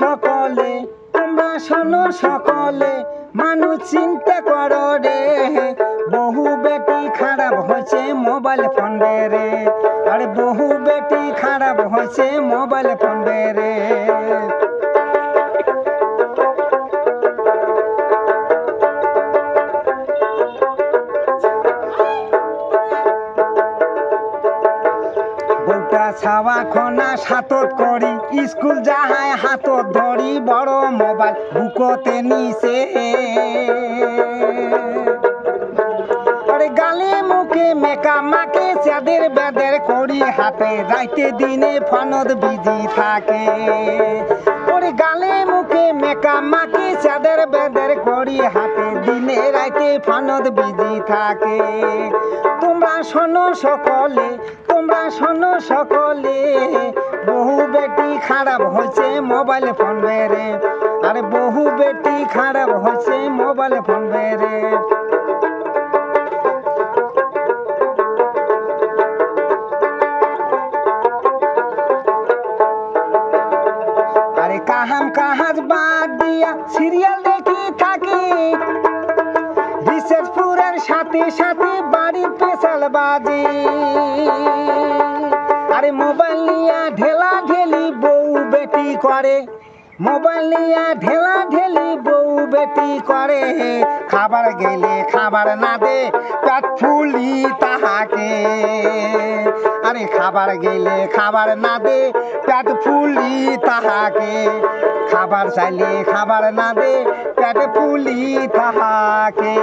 সকলে, তোমরা শোনো সকলে, মানুষ চিন্তা করো রে। বহু বেটি খারাপ হয়েছে মোবাইল ফোন রে আর বহু বেটি খারাপ হয়েছে মোবাইল ফোন রে। বউটা ছাওয়া খনা সাতত করি। স্কুল যাহায় হাতত ধরি, বড় মোবাইল বুকতে নিছে। গালে মুখে মেকা মাকে চাঁদের বেদের করি হাতে, রাইতে দিনে ফনদ বিজি থাকে। ওরে গালে মুখে মেকা মাকে চাঁদের বেদের করি হাতে দিনে রাইতে ফনদ বিজি থাকে। তোমরা শোনো সকলে, তোমরা শোনো সকলে, বহু বেটি খারাপ হয়েছে মোবাইল ফোন বেড়ে। আরে বহু বেটি খারাপ হয়েছে মোবাইল ফোন বেড়ে। কাহাম কাহাজ বাদ দিয়া সিরিয়াল দেখি থাকি। পুরের সাথে সাথে বাড়ির পেশাল বাজি। আরে মোবাইল নিয়া ঢেলা ঢেলি বউ বেটি করে। মোবাইল নিয়া ঢেলা ঢেলি বউ বেটি করে। খাবার গেলে খাবার না দে, পেট ফুলি তাহাকে। আরে খাবার গেলে খাবার না দে, পেট ফুলি তাহাকে। খাবার চাইলে খাবার না দে, পেট ফুলি তাহাকে।